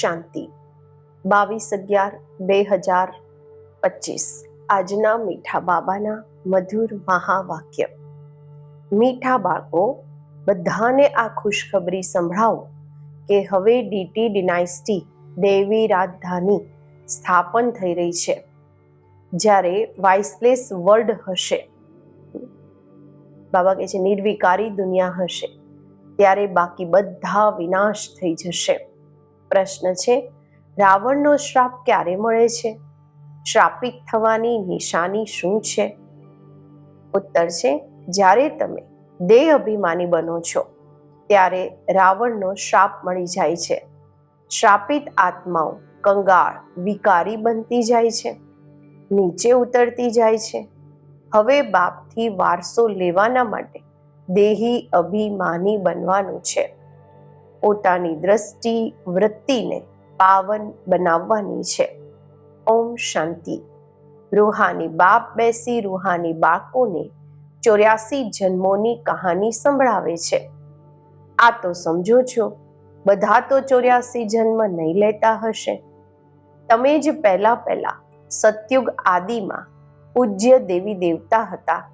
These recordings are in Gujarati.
શાંતિ. બાવીસ અગિયાર, બે હજાર પચીસ. આજના મીઠા બાબાના મધુર મહાવાક્ય. મીઠા બાળકો, બધાને આ ખુશખબરી સંભળાવો કે હવે ડીટી ડિનાઇસ્ટી દેવી રાજધાની સ્થાપન થઈ રહી છે. જ્યારે વાઇસલેસ વર્લ્ડ હશે, બાબા કહે છે, નિર્વિકારી દુનિયા હશે, ત્યારે બાકી બધા વિનાશ થઈ જશે. પ્રશ્ન છે, રાવણનો શ્રાપ ક્યારે મળે છે? શ્રાપિત થવાની નિશાની શું છે? ઉત્તર છે, જ્યારે તમે દેહ અભિમાની બનો છો, ત્યારે રાવણનો શ્રાપ મળી જાય છે. શ્રાપિત આત્માઓ કંગાળ, વિકારી બનતી જાય છે, નીચે ઉતરતી જાય છે. હવે બાપથી વારસો લેવાના માટે દેહી અભિમાની બનવાનું છે. પોતાની દ્રષ્ટિ વૃત્તિને પાવન બનાવવાની છે. ઓમ શાંતિ. રૂહાની બાપ બેસી રૂહાની બાળકોને ચોર્યાસી જન્મોની કહાની સંભળાવે છે. આ તો સમજો છો, બધા તો ચોર્યાસી જન્મ નહીં લેતા હશે. તમે જ પહેલા પહેલા સતયુગ આદિમાં પૂજ્ય દેવી દેવતા હતા.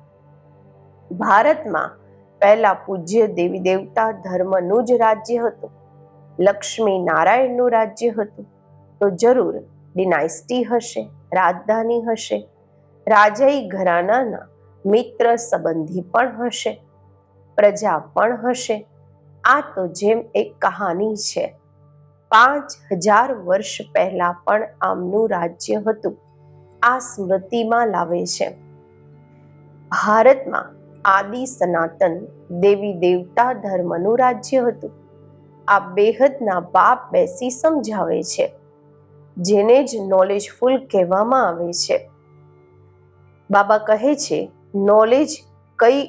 ભારતમાં પહેલા પૂજ્ય દેવી દેવતા ધર્મનું જ રાજ્ય હતું. લક્ષ્મી નારાયણનું રાજ્ય હતું. તો જરૂર ડિનાયસ્ટી હશે, રાજધાની હશે, રાજાઈ ઘરાનાના મિત્ર સંબંધી પણ હશે, પ્રજા પણ હશે. આ તો જેમ એક કહાની છે. પાંચ હજાર વર્ષ પહેલા પણ આમનું રાજ્ય હતું. આ સ્મૃતિમાં લાવે છે. ભારતમાં આદિ સનાતન દેવી દેવતા ધર્મનું રાજ્ય હતું. આ બેહદના બાપ બેસી સમજાવે છે, જેને જ નોલેજફુલ કહેવામાં આવે છે. બાબા કહે છે નોલેજ કઈ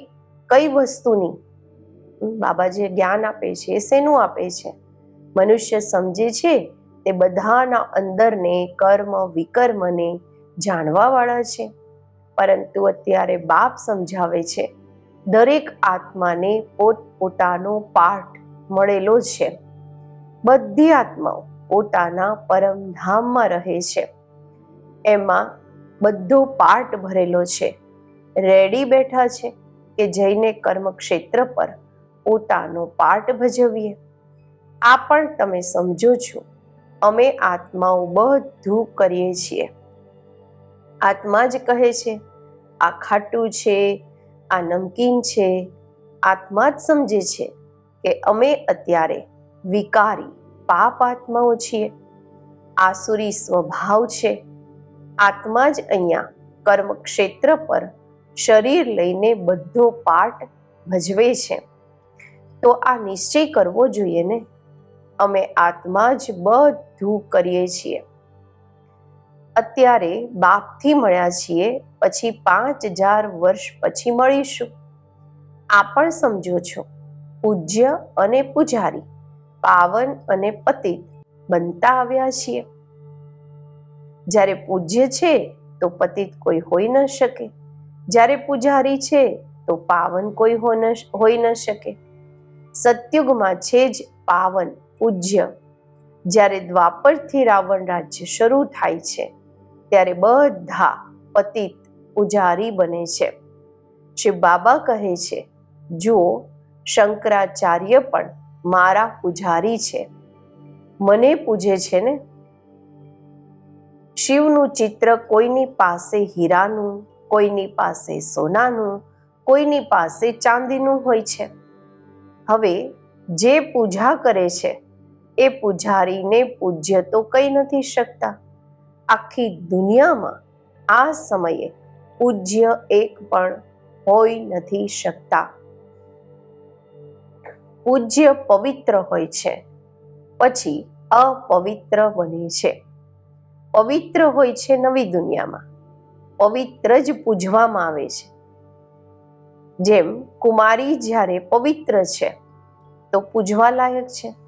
કઈ વસ્તુની? બાબા જે જ્ઞાન આપે છે શેનું આપે છે? મનુષ્ય સમજે છે તે બધાના અંદરને કર્મ, વિકર્મને જાણવાવાળા છે. પરંતુ અત્યારે બાપ સમજાવે છે દરેક આત્માને પોતપોતાનો પાઠ મળેલો છે. બધી આત્માઓ પોતાના પરમધામમાં રહે છે. એમાં બધો પાર્ટ ભરેલો છે. રેડી બેઠા છે કે જઈને કર્મક્ષેત્ર પર પોતાનો પાર્ટ ભજવીએ. આ પણ તમે સમજો છો. અમે આત્માઓ બધું કરીએ છીએ. આત્મા જ કહે છે, આ ખાટું છે આ નમકીન છે. આત્મા જ સમજે છે કે અમે અત્યારે વિકારી પાપ આત્માઓ છીએ. આસુરી સ્વભાવ છે. આત્મા જ અહીંયા કર્મક્ષેત્ર પર શરીર લઈને બધો પાઠ ભજવે છે. તો આ નિશ્ચય કરવો જોઈએ ને? અમે આત્મા જ બધું કરીએ છીએ. અત્યારે બાપથી મળ્યા છીએ, પછી પાંચ હજાર વર્ષ પછી મળીશું. આ પણ સમજો છો. પૂજ્ય અને પૂજારી, પાવન અને પતિત બનતા આવ્યા છીએ. જ્યારે પૂજ્ય છે, તો પતિત કોઈ હોઈ ન શકે. જ્યારે પૂજારી છે, તો પાવન કોઈ હોઈ ન શકે. સત્યુગમાં છે જ પાવન, પૂજ્ય. જ્યારે દ્વાપરથી રાવણ રાજ્ય શરૂ થાય છે ત્યારે બધા પતિત પૂજારી બને છે. શિવ બાબા કહે છે જુઓ શંકરાચાર્ય પણ મારા પૂજારી છે, મને પૂજે છે ને? શિવનું ચિત્ર કોઈની પાસે હીરાનું, કોઈની પાસે સોનાનું, કોઈની પાસે ચાંદીનું હોય છે. હવે જે પૂજા કરે છે, એ પૂજારીને પૂજ્ય તો કહી નથી શકતા. આખી દુનિયામાં આ સમયે પૂજ્ય એક પણ હોઈ નથી શકતા. પૂજ્ય પવિત્ર હોય છે, પછી અપવિત્ર બને છે. પવિત્ર હોય છે નવી દુનિયામાં. પવિત્ર જ પૂજવામાં આવે છે. જેમ કુમારી જ્યારે પવિત્ર છે, તો પૂજવા લાયક છે.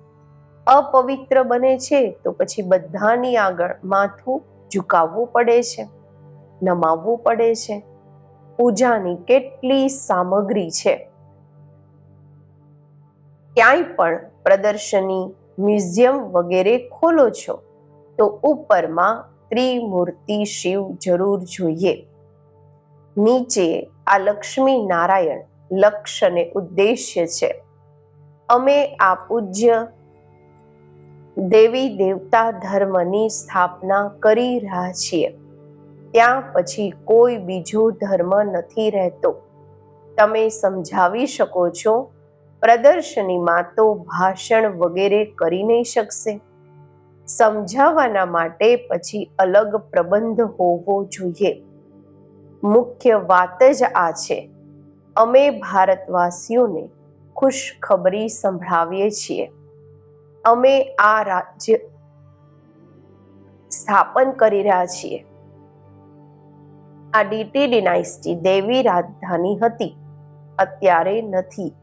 અપવિત્ર બને છે, તો પછી બધાની આગળ માથું ઝુકાવવું પડે છે, નમાવવું પડે છે. પૂજાની કેટલી સામગ્રી છે. ક્યાંય પણ પ્રદર્શની મ્યુઝિયમ વગેરે ખોલો છો, તો ઉપરમાં ત્રિમૂર્તિ શિવ જરૂર જોઈએ. નીચે આ લક્ષ્મી નારાયણ લક્ષ્ય અને ઉદ્દેશ્ય છે. અમે આ પૂજ્ય દેવી દેવતા ધર્મની સ્થાપના કરી રહ્યા છીએ. ત્યાં પછી કોઈ બીજો ધર્મ નથી રહેતો. તમે સમજાવી શકો છો? પ્રદર્શનીમાં તો ભાષણ વગેરે કરી નહીં શકશે. સમજાવવાના માટે પછી અલગ પ્રબંધ હોવો જોઈએ. મુખ્ય વાત જ આ છે. અમે ભારતવાસીઓને ખુશખબરી સંભળાવીએ છીએ. અમે આ રાજ્ય સ્થાપન કરી રહ્યા છીએ. આ ડીટી ડિનાઇસ્ટી દેવી રાજધાની હતી. અત્યારે નથી.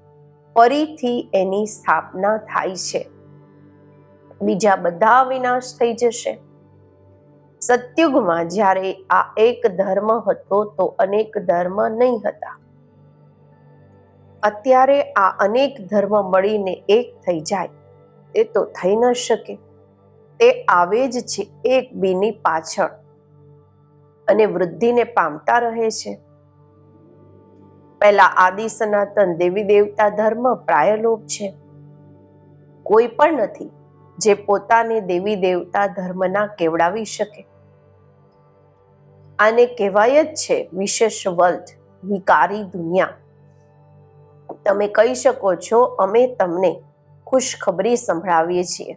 ફરીથી એની સ્થાપના થાય છે. બીજા બધા વિનાશ થઈ જશે. સત્યુગમાં જ્યારે આ એક ધર્મ હતો તો અનેક ધર્મ નહીં હતા. અત્યારે આ અનેક ધર્મ મળીને એક થઈ જાય. તે તો થઈ ન શકે. તે આવે જ છે એક બીની પાછળ અને વૃદ્ધિને પામતા રહે છે. પહેલા આદિ સનાતન દેવી દેવતા ધર્મ પ્રાયલોપ છે. કોઈ પણ નથી જે પોતાને દેવી દેવતા ધર્મના કેવડાવી શકે. આને કહેવાય જ છે વિશેષ વર્લ્ડ વિકારી દુનિયા. તમે કહી શકો છો, અમે તમને ખુશખબરી સંભળાવીએ છીએ.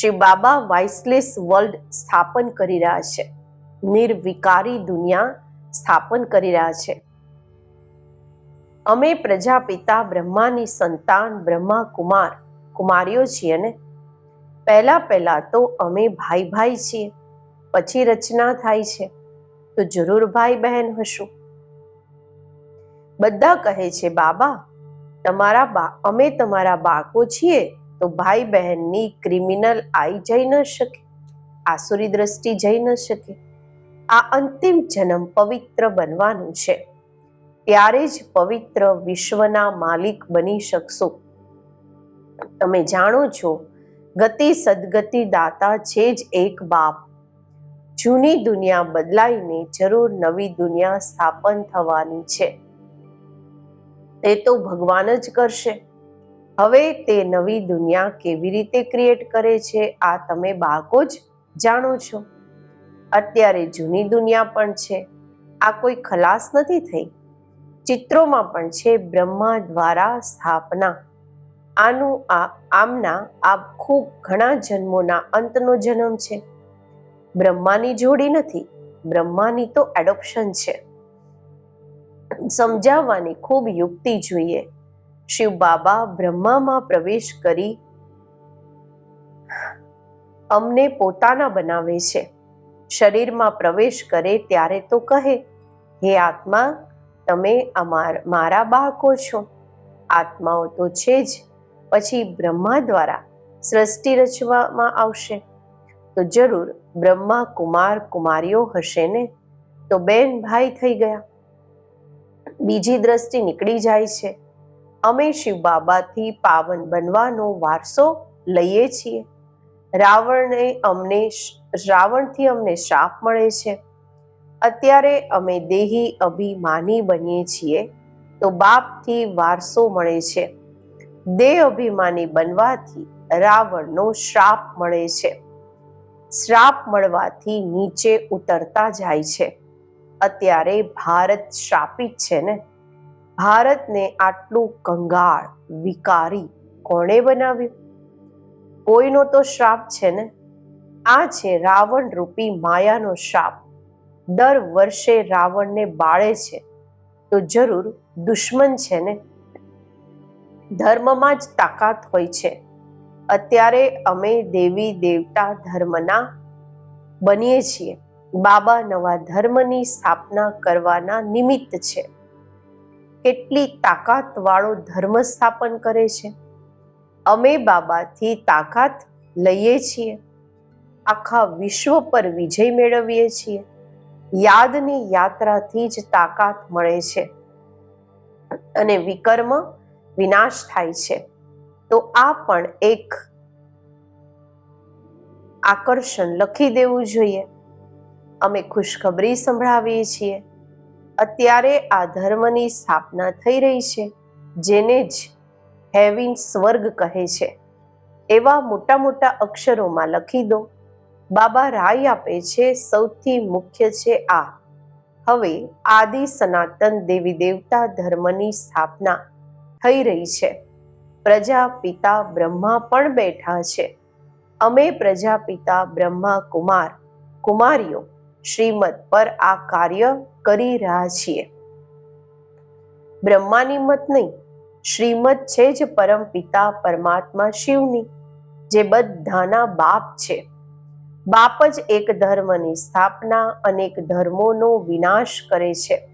શ્રી બાબા વાઇસલેસ વર્લ્ડ સ્થાપન કરી રહ્યા છે. નિર્વિકારી દુનિયા સ્થાપન કરી રહ્યા છે. અમે પ્રજાપિતા બ્રહ્માની સંતાન બ્રહ્મા કુમાર કુમારીઓ છીએ ને? પહેલા પહેલા તો અમે ભાઈ ભાઈ છીએ. પછી રચના થાય છે. તો જરૂર ભાઈ બહેન હશું. બધા કહે છે, બાબા તમારા બા, અમે તમારા બાળકો છીએ, તો ભાઈ બહેનની ક્રિમિનલ આઈ જઈ ન શકે, આસુરી દ્રષ્ટિ જઈ ન શકે. આ અંતિમ જન્મ પવિત્ર બનવાનું છે. ત્યારે જ પવિત્ર વિશ્વના માલિક બની શકશો. તમે જાણો છો, ગતિ સદગતિ દાતા છે જ એક બાપ. જૂની દુનિયા બદલાઈને જરૂર નવી દુનિયા સ્થાપન થવાની છે. તે તો ભગવાન જ કરશે. હવે તે નવી દુનિયા કેવી રીતે ક્રિએટ કરે છે, આ તમે બાળકો જ જાણો છો. અત્યારે જૂની દુનિયા પણ છે. આ કોઈ ખલાસ નથી થઈ. ચિત્રોમાં પણ છે બ્રહ્મા દ્વારા સ્થાપના. આનું આ, આમના, આ ખૂબ ઘણા જન્મોના અંતનો જન્મ છે. બ્રહ્માની જોડી નથી. બ્રહ્માની તો એડોપ્શન છે. સમજાવવાની ખૂબ યુક્તિ જોઈએ. શિવ બાબા બ્રહ્મામાં પ્રવેશ કરી અમને પોતાના બનાવે છે. શરીરમાં પ્રવેશ કરે ત્યારે તો કહે, હે આત્મા, તમે મારા બાળકો છો. આત્માઓ તો છે જ. પછી બ્રહ્મા દ્વારા સૃષ્ટિ રચવામાં આવશે. તો જરૂર બ્રહ્મા કુમાર કુમારીઓ હશે ને? તો બેન ભાઈ થઈ ગયા. બીજી દ્રષ્ટિ નીકળી જાય છે. અમે શિવ બાબાથી પાવન બનવાનો વારસો લઈએ છીએ. રાવણને અમને રાવણથી અમને શ્રાપ મળે છે. અત્યારે અમે દેહી અભિમાની બનીએ છીએ તો બાપથી વારસો મળે છે. દેહ અભિમાની બનવાથી રાવણનો શ્રાપ મળે છે. શ્રાપ મળવાથી નીચે ઉતરતા જાય છે. અત્યારે ભારત શ્રાપિત છે ને? ભારતને આટલું કંગાળ, વિકારી કોણે બનાવ્યું? કોઈનો તો શ્રાપ છે ને? આ છે રાવણ રૂપી માયાનો શ્રાપ. દર વર્ષે રાવણને બાળે છે. તો જરૂર દુશ્મન છે ને? ધર્મમાં જ તાકાત હોય છે. અત્યારે અમે દેવી દેવતા ધર્મના બનીએ છીએ. બાબા નવા ધર્મની સ્થાપના કરવાના નિમિત્ત છે. કેટલી તાકાતવાળો ધર્મ સ્થાપન કરે છે. અમે બાબાથી તાકાત લઈએ છીએ. આખા વિશ્વ પર વિજય મેળવીએ છીએ. યાદની યાત્રાથી જ તાકાત મળે છે. અને વિકર્મ વિનાશ થાય છે. તો આ પણ એક આકર્ષણ લખી દેવું જોઈએ. અમે ખુશખબરી સંભળાવીએ છીએ. અત્યારે આ ધર્મની સ્થાપના થઈ રહી છે, જેને જ હેવિન સ્વર્ગ કહે છે. એવા મોટા મોટા અક્ષરોમાં લખી દો. બાબા રાય આપે છે, સૌથી મુખ્ય છે આ. હવે આદિ સનાતન દેવી દેવતા ધર્મની સ્થાપના થઈ રહી છે. પ્રજાપિતા બ્રહ્મા પણ બેઠા છે. અમે પ્રજાપિતા બ્રહ્મા, કુમાર, કુમારીઓ શ્રીમદ પર આ કાર્ય કરી રહ્યા છીએ. બ્રહ્માની મત નહીં, શ્રીમદ છે જ પરમ પિતા પરમાત્મા શિવની, જે બધાના બાપ છે. બાપ જ એક ધર્મની સ્થાપના અનેક ધર્મોનો વિનાશ કરે છે.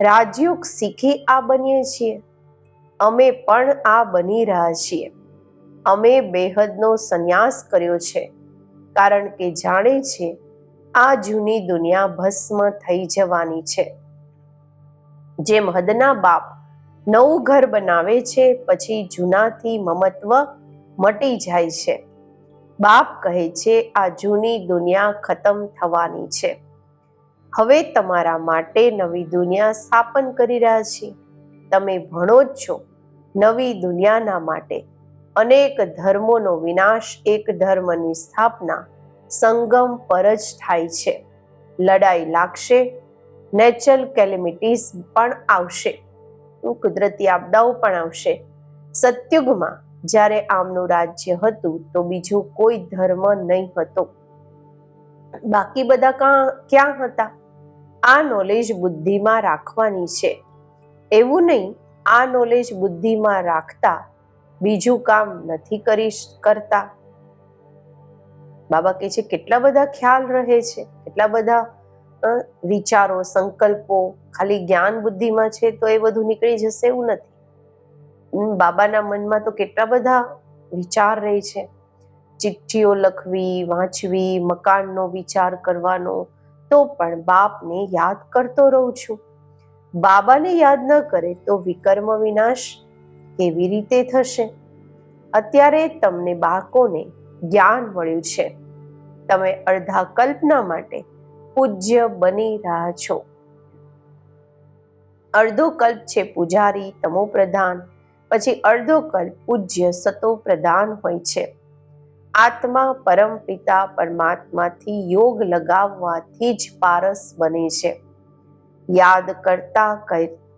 રાજયુગ શીખી આ બનીએ છીએ. અમે પણ આ બની રહ્યા છીએ. અમે બેહદનો સંન્યાસ કર્યો છે, કારણ કે જાણે છે આ જૂની દુનિયા ભસ્મ થઈ જવાની છે. જેમ હદના બાપ નવું ઘર બનાવે છે, પછી જૂનાથી મમત્વ મટી જાય છે. બાપ કહે છે, આ જૂની દુનિયા ખતમ થવાની છે. હવે તમારા માટે નવી દુનિયા સ્થાપન કરી રહ્યા છીએ તમે ભણો જ છો. નવી દુનિયાના માટે અનેક ધર્મોનો વિનાશ એક ધર્મની સ્થાપના સંગમ પર જ થાય છે. લડાઈ લાગશે નેચરલ કેલેમિટીઝ પણ આવશે. કુદરતી આપદાઓ પણ આવશે. સત્યુગમાં જ્યારે આમનું રાજ્ય હતું તો બીજું કોઈ ધર્મ નહીં હતો. બાકી બધા ક્યાં હતા? આ નોલેજ બુદ્ધિમાં રાખવાની છે. એવું નહીં, આ નોલેજ બુદ્ધિમાં રાખતા બીજું કામ નથી કરી કરતા. બાબા કહે છે, કેટલા બધા ખ્યાલ રહે છે, કેટલા બધા વિચારો, સંકલ્પો, ખાલી જ્ઞાન બુદ્ધિમાં છે તો એ બધું નીકળી જશે એવું નથી. બાબાના મનમાં તો કેટલા બધા વિચાર રહે છે. ચિઠ્ઠીઓ લખવી, વાંચવી, મકાનનો વિચાર કરવાનો, તો પણ બાપને યાદ કરતો રહું છું. બાબાને યાદ ન કરે તો વિકર્મ વિનાશ કેવી રીતે થશે? અત્યારે તમને બાળકોને જ્ઞાન મળ્યું છે. તમે અડધા કલ્પના માટે પૂજ્ય બની રહ્યા છો. અડધો કલ્પ છે પૂજારી, તમો પ્રધાન, પછી અડધો કલ્પ પૂજ્ય, સતો પ્રધાન હોય છે. આત્મા, પરમ પિતા, પરમાત્માથી યોગ લગાવવાથી જ પારસ બને છે. યાદ કરતા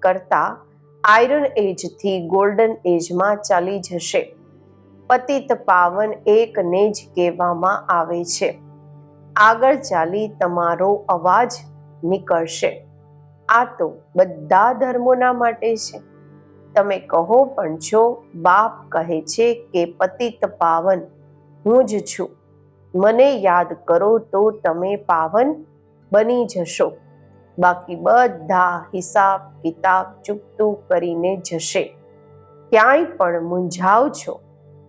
કરતા આયરન એજથી ગોલ્ડન એજમાં ચાલી જશે. પતિત પાવન એકને જ કહેવામાં આવે છે. આગળ ચાલી તમારો અવાજ નીકળશે. આ તો બધા ધર્મોના માટે છે. તમે કહો પણ છો, બાપ કહે છે કે, પતિત પાવન, હું જ છું. મને યાદ કરો તો તમે પાવન બની જશો. બાકી બધા હિસાબ કિતાબ ચૂકતું કરીને જશે. ક્યાંય પણ મૂંઝાવ છો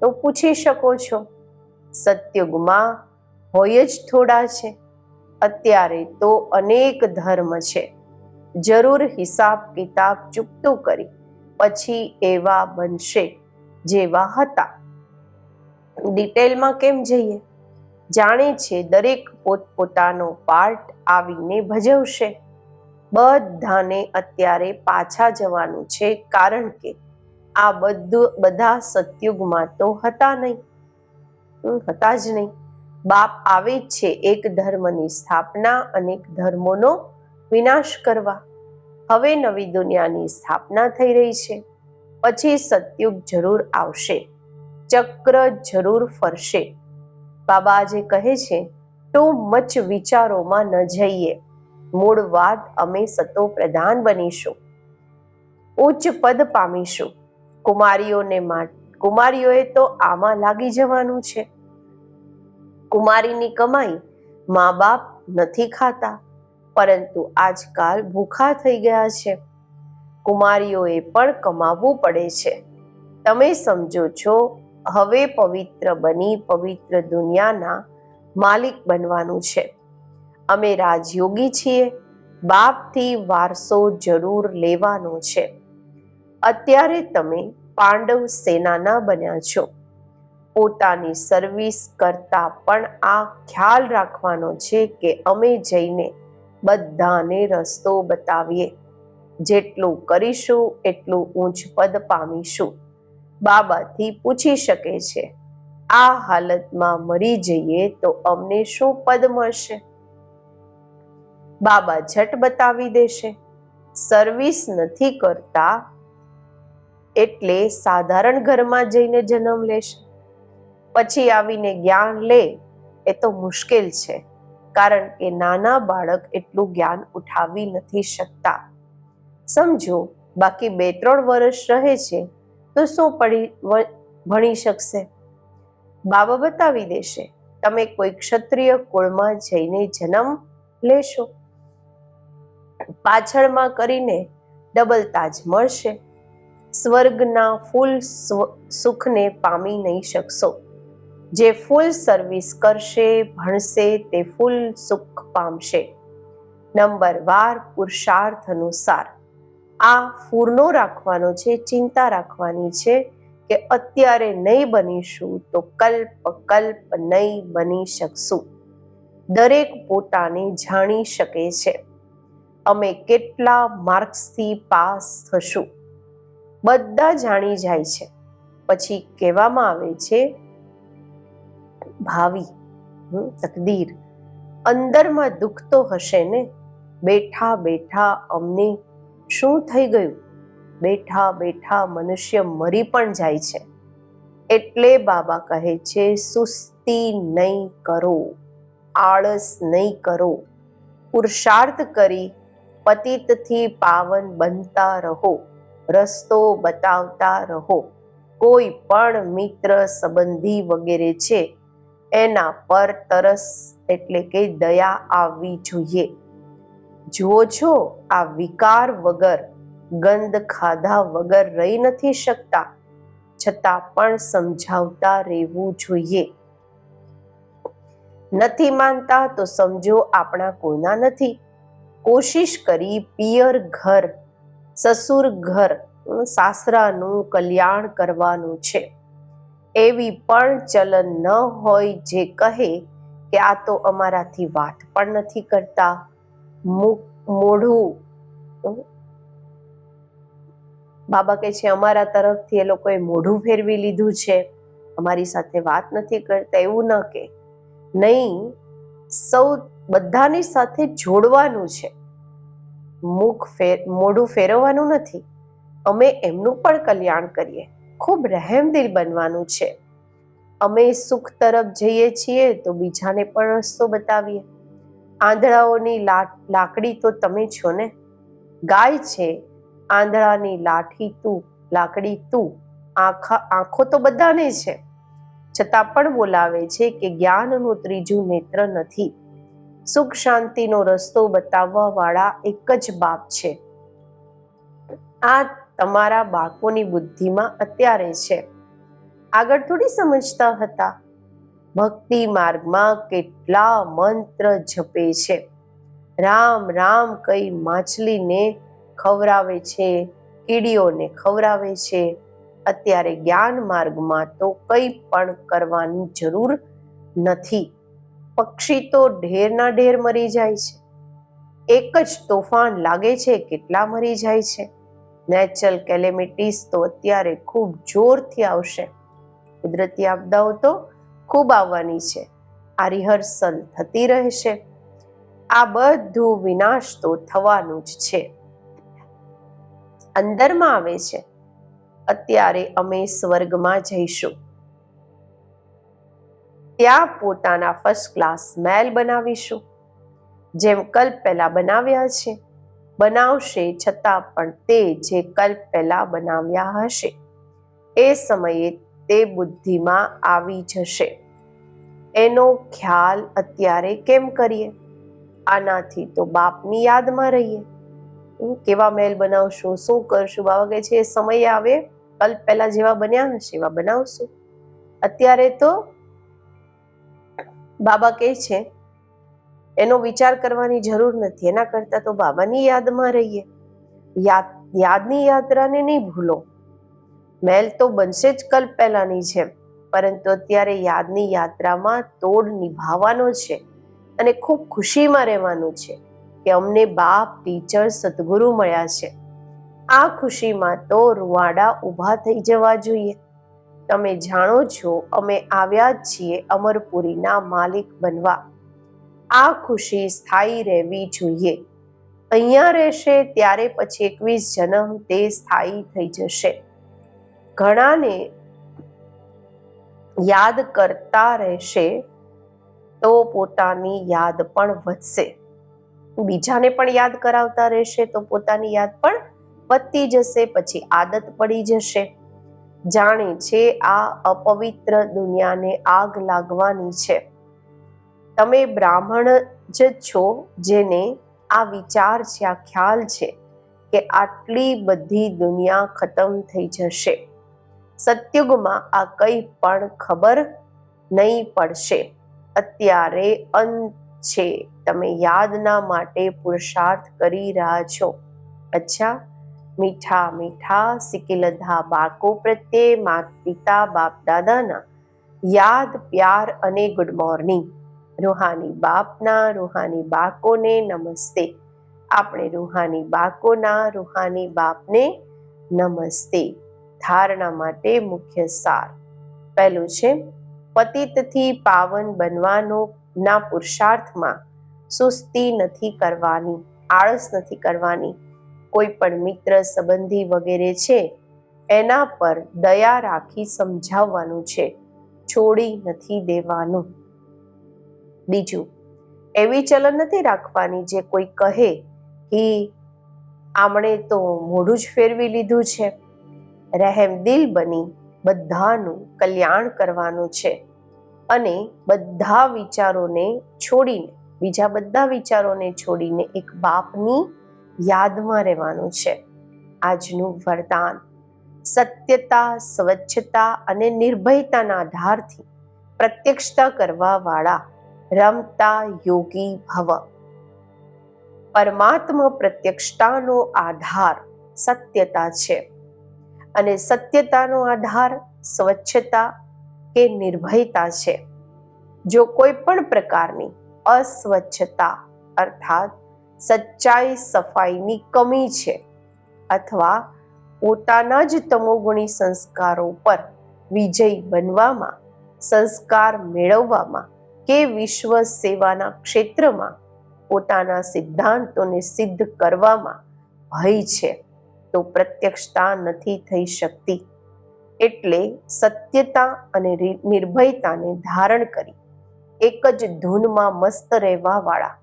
તો પૂછી શકો છો. સત્યુગમાં હોય જ થોડા છે. અત્યારે તો અનેક ધર્મ છે. જરૂર હિસાબ કિતાબ ચૂકતું કરી, પછી એવા બનશે જેવા હતા. ડિટેલમાં કેમ જઈએ? જાણે છે દરેક પોતપોતાનો પાર્ટ આવીને ભજવશે. બધાને અત્યારે પાછા જવાનું છે કારણ કે આ બધું બધા સતયુગમાં તો હતા નહીં. હતા જ નહીં. બાપ આવે જ છે એક ધર્મની સ્થાપના અનેક ધર્મોનો વિનાશ કરવા. હવે નવી દુનિયાની સ્થાપના થઈ રહી છે. પછી સતયુગ જરૂર આવશે. ચક્ર જરૂર ફરશે. બાબા આજે કહે છે ટુ મચ વિચારોમાં ન જઈએ. મૂળ વાત અમે સતો પ્રધાન બનીશું. ઉચ્ચ પદ પામીશું. કુમારીઓને કુમારીઓએ તો આમાં લાગી જવાનું છે. કુમારીની કમાઈ મા બાપ નથી ખાતા, પરંતુ આજકાલ ભૂખા થઈ ગયા છે. કુમારીઓએ પણ કમાવવું પડે છે. તમે સમજો છો, હવે પવિત્ર બની પવિત્ર દુનિયાના માલિક બનવાનું છે. અમે રાજયોગી છીએ, બાપથી વારસો જરૂર લેવાનો છે. અત્યારે તમે પાંડવ સેનાના બન્યા છો. પોતાની સર્વિસ કરતા પણ આ ખ્યાલ રાખવાનો છે કે અમે જઈને બધાને રસ્તો બતાવીએ. જેટલું કરીશું, એટલું ઊંચ પદ પામીશું. બાબાથી પૂછી શકે છે, આ હાલતમાં મરી જઈએ તો અમને શું પદ મળશે? બાબા ઝટ બતાવી દેશે સર્વિસ નથી કરતા એટલે સાધારણ ઘરમાં જઈને જન્મ લેશે. પછી આવીને જ્ઞાન લે, એ તો મુશ્કેલ છે. કારણ કે નાના બાળક એટલું જ્ઞાન ઉઠાવી નથી શકતા. સમજો, બાકી બે ત્રણ વર્ષ રહે છે, તો શું પડી ભણી શકશે? બાબા બતાવી દેશે, તમે કોઈ ક્ષત્રિય કુળમાં જઈને જન્મ લેશો. પાછળમાં કરીને ડબલ તાજ મળશે. સ્વર્ગના ફૂલ સુખને પામી નહીં શકશો. જે ફૂલ સર્વિસ કરશે, ભણશે, તે ફૂલ સુખ પામશે. નંબર વાર પુરુષાર્થ અનુસાર. આ ફૂરનો રાખવાનો છે, ચિંતા રાખવાની છે કે અત્યારે નહીં બનીશું તો કલ્પ કલ્પ નહીં બની શકશું. દરેક પોતાને જાણી શકે છે. અમે કેટલા માર્ક્સથી પાસ થશું? બધા જાણી જાય છે. પછી કહેવામાં આવે છે, ભાવિ તકદીર, અંદરમાં દુઃખ તો હશે ને? બેઠા બેઠા અમને શું થઈ ગયું? બેઠા બેઠા મનુષ્ય મરી પણ જાય છે. એટલે બાબા કહે છે, સુસ્તી નહીં કરો, આળસ નહીં કરો. પુરુષાર્થ કરી પતિતથી પાવન બનતા રહો. રસ્તો બતાવતા રહો. કોઈ પણ મિત્ર સંબંધી વગેરે છે, એના પર તરસ એટલે કે દયા આવવી જોઈએ. જુઓ છો, આ વિકાર વગર, ગંધ ખાધા વગર રહી નથી શકતા. છતાં પણ સમજાવતા રહેવું જોઈએ. નથી માનતા તો સમજો, આપણા કોઈના નથી. કોશિશ કરી પિયર ઘર સસુર ઘર સાસરાનું કલ્યાણ કરવાનું છે. એવી પણ ચલન ન હોય જે કહે કે આ તો અમારાથી વાત પણ નથી કરતા. મોઢું બાબા કે છે, અમારા તરફથી એ લોકોએ મોઢું ફેરવી લીધું છે. અમારી સાથે વાત નથી કરતા, એવું ન કે નહીં, સૌ બધાની સાથે જોડવાનું છે. મુખ ફેર, મોઢું ફેરવવાનું નથી. અમે એમનું પણ કલ્યાણ કરીએ. ખૂબ રહેમદિલ બનવાનું છે. અમે સુખ તરફ જઈએ છીએ તો બીજાને પણ રસ્તો બતાવીએ. આંધળાઓની લાકડી તો તમે છો ને? ગાય છે, આંધળાની લાઠી તું, લાકડી તું. આખા, આંખો તો બધાને છે. છતાં પણ બોલાવે છે કે જ્ઞાનનું ત્રીજું નેત્ર નથી. સુખ શાંતિનો રસ્તો બતાવવા વાળા એક જ બાપ છે. આ તમારા બાળકોની બુદ્ધિમાં અત્યારે છે. આગળ થોડી સમજતા હતા. ભક્તિ માર્ગમાં કેટલા મંત્ર જપે છે. રામ રામ કઈ માછલીને ખવરાવે છે, કીડીઓને ખવરાવે છે. અત્યારે જ્ઞાન માર્ગમાં તો કંઈ પણ કરવાની જરૂર નથી. પક્ષી તો ઢેરના ઢેર મરી જાય છે. એક જ તોફાન લાગે છે કેટલા મરી જાય છે. નેચરલ કેલેમિટીસ તો અત્યારે ખૂબ જોરથી આવશે. કુદરતી આપદાઓ તો ખૂબ આવવાની છે. આ રિહર્સલ થતી રહેશે. આ બધું વિનાશ તો થવાનું જ છે. અંદરમાં આવે છે. અત્યારે અમે સ્વર્ગમાં જઈશું. ત્યાં પોતાના ફર્સ્ટ ક્લાસ મહેલ બનાવીશું. જેમ કલ્પ પહેલાં બનાવ્યા છે, બનાવશે છતાં પણ તે જે કલ્પ પહેલાં બનાવ્યા હશે, એ સમયે તે બુદ્ધિમાં આવી જશે. એનો ખ્યાલ અત્યારે કેમ કરીએ? આનાથી તો બાપની યાદમાં રહીએ. હું કેવા મહેલ બનાવશું, શું કરશું બાબા કહે છે એ સમય આવે, કલ્પ પહેલાં જેવા બન્યા હશે, એવા બનાવશું. અત્યારે તો બાબા કહે છે, એનો વિચાર કરવાની જરૂર નથી. એના કરતાં તો બાબાની યાદમાં રહીએ. યાદ, યાદની યાત્રાને નહીં ભૂલો. મહેલ તો બનશે જ કલ્પ પહેલાની છે પરંતુ અત્યારે યાદની યાત્રામાં તોડ નિભાવવાનો છે અને ખૂબ ખુશીમાં રહેવાનું છે કે અમને બાપ, ટીચર, સદગુરુ મળ્યા છે. આ ખુશીમાં તો રૂવાડા ઊભા થઈ જવા જોઈએ. તમે જાણો છો, અમે આવ્યા છીએ અમરપુરીના માલિક બનવા. આ ખુશી સ્થાયી રહેવી જોઈએ. અહીંયા રહેશે ત્યારે પછી એકવીસ જન્મ તે સ્થાયી થઈ જશે. ઘણાને યાદ કરતા રહેશે તો પોતાની યાદ પણ વધશે. બીજાને પણ યાદ કરાવતા રહેશે તો પોતાની યાદ પણ વધતી જશે, પછી આદત પડી જશે. જાણે છે આ અપવિત્ર દુનિયાને આગ લાગવાની છે. તમે બ્રાહ્મણ જ છો જેને આ વિચાર છે, આ ખ્યાલ છે કે આટલી બધી દુનિયા ખતમ થઈ જશે. સત્યુગમાં આ કંઈ પણ ખબર નહીં પડશે. અત્યારે અંત છે. તમે યાદના માટે પુરુષાર્થ કરી રહ્યા છો. અચ્છા મીઠા મીઠા સિકિલધા બાળકો પ્રત્યે માત પિતા, બાપ દાદાના યાદ, પ્યાર અને ગુડ મોર્નિંગ રૂહાની બાપના, રૂહાની બાળકોને નમસ્તે. આપણે રૂહાની બાળકોના, રૂહાની બાપને નમસ્તે. ધારણા માટે મુખ્ય સાર. પહેલું છે, પતિતથી પાવન બનવાનો ના પુરુષાર્થમાં સુસ્તી નથી કરવાની, આળસ નથી કરવાની. કોઈ પણ મિત્ર, સંબંધી વગેરે છે, એના પર દયા રાખી સમજાવવાનું છે. છોડી નથી દેવાનું. બીજું, એવી ચલન નથી રાખવાની જે કોઈ કહે કે આમણે તો મોઢું જ ફેરવી લીધું છે. રહેમ દિલ બની બધાનું કલ્યાણ કરવાનું છે અને બધા વિચારોને છોડીને, બીજા બધા વિચારોને છોડીને એક બાપની યાદમાં રહેવાનું છે. આજનું વરદાન સત્યતા, સ્વચ્છતા અને નિર્ભયતાના આધારથી પ્રત્યક્ષતા કરવા વાળા રમતા યોગી ભવ. પરમાત્મા પ્રત્યક્ષતાનો આધાર સત્યતા છે અને સત્યતાનો આધાર સ્વચ્છતા કે નિર્ભયતા છે. જો કોઈ પણ પ્રકારની અસ્વચ્છતા અર્થાત સચ્ચાઈ સફાઈની કમી છે અથવા પોતાના જ તમોગુણી સંસ્કારો પર વિજય બનવામાં, સંસ્કાર મેળવવામાં કે વિશ્વ સેવાના ક્ષેત્રમાં પોતાના સિદ્ધાંતોને સિદ્ધ કરવામાં ભય છે, તો પ્રત્યક્ષતા નથી થઈ શકતી. એટલે સત્યતા અને નિર્ભયતાને ધારણ કરી, એક જ ધૂનમાં મસ્ત રહેવા વાળા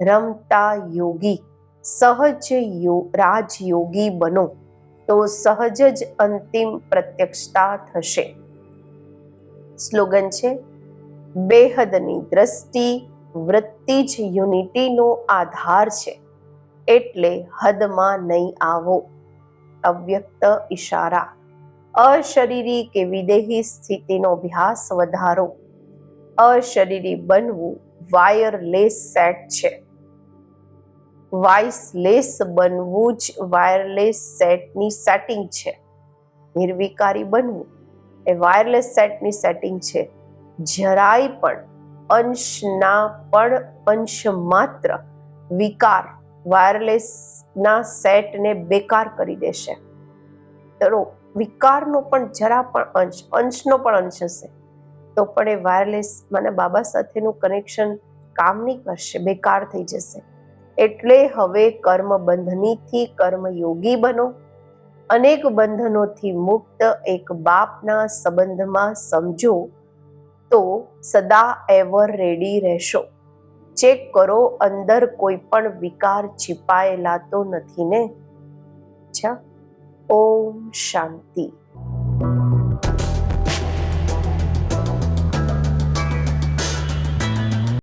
રમતા યોગી, સહજ રાજયોગી બનો, તો સહજ જ અંતિમ પ્રત્યક્ષતા થશે. સ્લોગન છે, બેહદની દ્રષ્ટિ વૃત્તિ જ યુનિટીનો આધાર છે, એટલે હદમાં નહીં આવો. અવ્યક્ત ઈશારા, અશરીરી કે વિદેહી સ્થિતિનો અભ્યાસ વધારો. અશરીરી બનવું વાયરલેસ સેટ છે. વાઇસલેસ બનવું જ વાયરલેસ સેટની સેટિંગ છે. નિર્વિકારી બનવું એ વાયરલેસ સેટની સેટિંગ છે. જરાય પણ અંશના પણ અંશ માત્ર વિકાર વાયરલેસના સેટને બેકાર કરી દેશે. તો વિકારનો પણ જરા પણ અંશ, અંશનો પણ અંશ હશે. તો પણ એ વાયરલેસ મને બાબા સાથેનું કનેક્શન કામ નહીં કરશે, બેકાર થઈ જશે. એટલે હવે કર્મ બંધનીથી કર્મયોગી બનો. અનેક બંધનોથી મુક્ત એક બાપના સંબંધમાં સમજો તો સદા એવર રેડી રહેશો. ચેક કરો અંદર કોઈ પણ વિકાર છિપાયેલા તો નથી ને? અચ્છા. ઓમ શાંતિ.